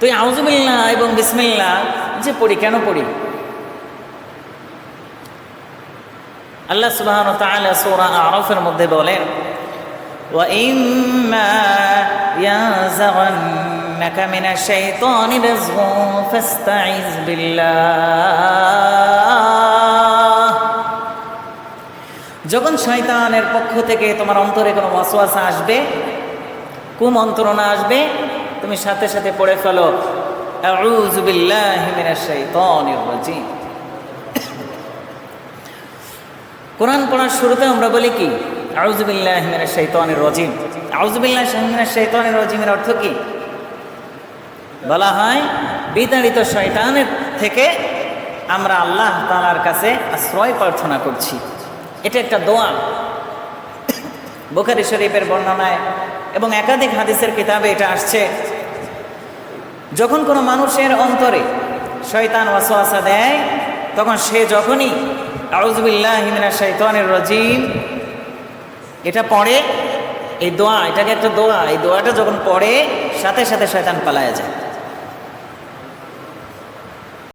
তো এই আউজুবিল্লাহ এবং বিসমিল্লাহ যে পড়ি কেন পড়ি আল্লাহ সুবাহ তাআলা সূরা আরাফের মধ্যে বলেন وإما ينزغنك من الشيطان نزغ فاستعذ بالله যখন শয়তানের পক্ষ থেকে তোমার অন্তরে কোনো ওয়াসওয়াসা আসবে কুমন্ত্রণা আসবে তুমি সাথে সাথে পড়ে ফেলো। কোরআন পড়ার শুরুতে আমরা বলি কি? আউযু বিল্লাহি মিনাশ শাইতানির রাজিম। আউযু বিল্লাহি মিনাশ শাইতানির রাজিমের অর্থ কি? বলা হয়, বিতাড়িত শয়তানের থেকে আমরা আল্লাহ তাআলার কাছে আশ্রয় প্রার্থনা করছি। এটা একটা দোয়া। বুখারী শরীফের বর্ণনায় এবং একাধিক হাদিসের কিতাবে এটা আসছে। যখন কোনো মানুষের অন্তরে শয়তান ওয়াসোয়াসা দেয়, তখন সে যখনই আউজবিল্লাহ হিমিনা শৈতানের রজিম, এটা পড়ে, এই দোয়া, এটাকে একটা দোয়া, এই দোয়াটা যখন পড়ে, সাথে সাথে শয়তান পালায় যায়।